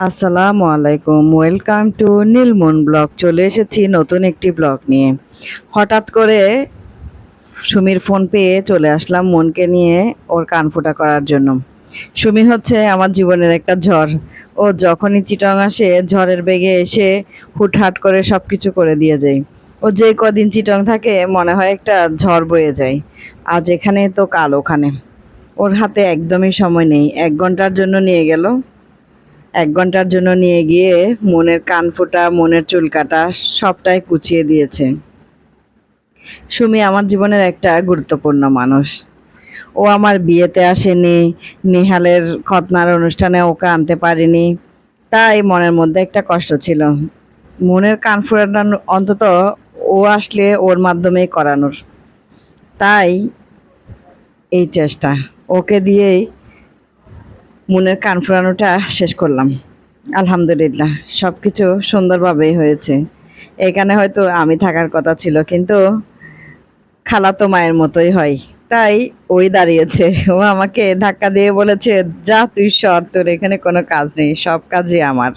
আসসালামু আলাইকুম। Welcome to Nilmon blog চলে এসেছি নতুন একটি ব্লগ নিয়ে। হঠাৎ করে সুমির ফোন পেয়ে চলে আসলাম মনকে নিয়ে ওর কান ফোটা করার জন্য। সুমি হচ্ছে আমার জীবনের একটা ঝড়। ও যখনই চিটং আসে, ঝড়ের বেগে এসে হুটহাট করে সব কিছু করে দিয়ে যায়। ও যে কদিন চিটং থাকে, মনে হয় একটা ঝড় বয়ে যায়। আজ এখানে তো কাল ওখানে। ওর হাতে একদমই সময় নেই। এক ঘণ্টার জন্য নিয়ে গেল। এক ঘণ্টার জন্য নিয়ে গিয়ে মনের কান ফোটা, মনের চুল কাটা সবটাই কুচিয়ে দিয়েছে। সুমি আমার জীবনের একটা গুরুত্বপূর্ণ মানুষ। ও আমার বিয়েতে আসেনি, নিহালের খতনার অনুষ্ঠানে ওকে আনতে পারিনি। তাই মনের মধ্যে একটা কষ্ট ছিল। মনের কান ফোটানো অন্তত ও আসলে ওর মাধ্যমেই করানোর। তাই এই চেষ্টা। ওকে দিয়েই মনের কান ফোরানোটা শেষ করলাম। আলহামদুলিল্লাহ সব কিছু সুন্দরভাবেই হয়েছে। এখানে হয়তো আমি থাকার কথা ছিল, কিন্তু খালা তো মায়ের মতোই হয়। তাই ওই দাঁড়িয়েছে। ও আমাকে ধাক্কা দিয়ে বলেছে, যা তুই সর, তোর এখানে কোনো কাজ নেই, সব কাজই আমার।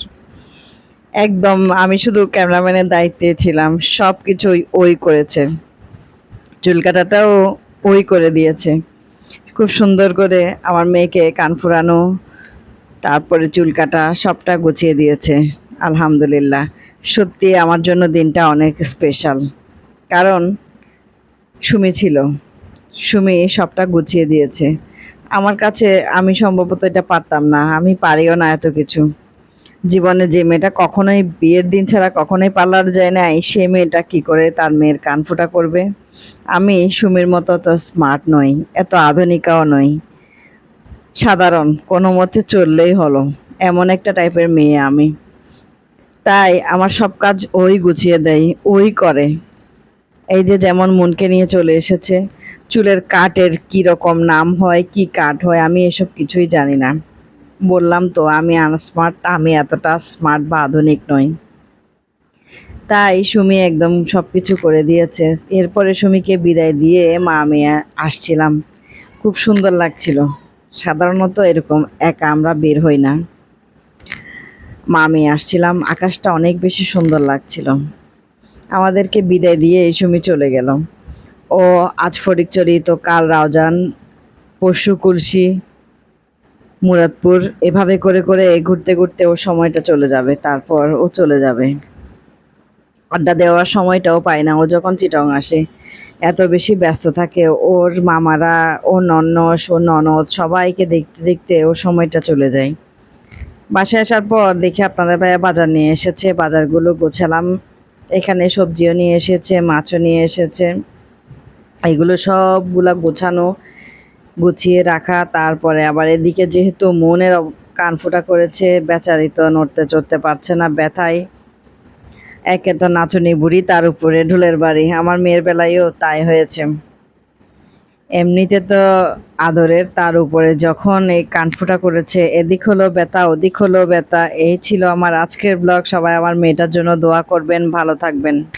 একদম আমি শুধু ক্যামেরাম্যানের দায়িত্বে ছিলাম সব কিছুই ওই করেছে। চুল কাটাটাও ওই করে দিয়েছে। খুব সুন্দর করে আমার মেয়েকে কান ফুরানো, তারপরে চুল কাটা, সবটা গুছিয়ে দিয়েছে, আলহামদুলিল্লাহ। সত্যি আমার জন্য দিনটা অনেক স্পেশাল কারণ সুমি ছিল, সুমি সবটা গুছিয়ে দিয়েছে। আমার কাছে আমি সম্ভবত এটা পারতাম না, আমি পারিও না এত কিছু। জীবনে যে মেয়েটা কখনোই বিয়ের দিন ছাড়া কখনোই পার্লার যায় না সে মেয়েটা কি করে তার মেয়ের কান ফোটা করবে? আমি সুমির মতো তো স্মার্ট নই, এত আধুনিকাও নই। সাধারণ, কোনো মতে চললেই হলো, এমন একটা টাইপের মেয়ে আমি। তাই আমার সব কাজ ওই গুছিয়ে দেয়, ওই করে। এই যে যেমন মনকে নিয়ে চলে এসেছে, চুলের কাটের কি রকম নাম হয়, কি কাট হয়, আমি এসব কিছুই জানি না। বললাম তো, আমি আনস্মার্ট আমি এতটা স্মার্ট বা আধুনিক নই। তাই সুমি একদম সব কিছু করে দিয়েছে। এরপরে সুমিকে বিদায় দিয়ে মা, আমি আসছিলাম। খুব সুন্দর লাগছিল। সাধারণত এরকম একা আমরা বের হই না। মা, আমি আসছিলাম। আকাশটা অনেক বেশি সুন্দর লাগছিল। আমাদেরকে বিদায় দিয়ে এই সুমি চলে গেল। ও, আজ ফটিকচুরি তো কাল রাউজান, পরশু কুলসি মুরাদপুর, এভাবে করে করে ঘুরতে ঘুরতে ওর সময়টা চলে যাবে, তারপর ও চলে যাবে। আড্ডা দেওয়ার সময়টাও পায় না, ও যখন চিটং আসে, এত বেশি ব্যস্ত থাকে, ওর মামারা ও নন্নস ও ননদ সবাইকে দেখতে দেখতে ওর সময়টা চলে যায়। বাসায় আসার পর দেখি আপনাদের ভাইয়া বাজার নিয়ে এসেছে, বাজারগুলো গোছালাম। এখানে সবজিও নিয়ে এসেছে, মাছও নিয়ে এসেছে। এগুলো সবগুলা গোছানো গুছিয়ে রাখা, তারপরে আবার এদিকে যেহেতু মনের অব- কান ফোটা করেছে, বেচারি তো নড়তে চড়তে পারছে না ব্যথায়। একে তো নাচনি বুড়ি, তার উপরে ঢোলের বাড়ি। আমার মেয়ের বেলায়ও তাই হয়েছে। এমনিতে তো আদরের, তার উপরে যখন এই কানফোঁটা করেছে, এদিক হলো ব্যথা, ওদিক হলো ব্যথা, এই ছিল আমার আজকের ব্লগ। সবাই আমার মেয়েটার জন্য দোয়া করবেন, ভালো থাকবেন।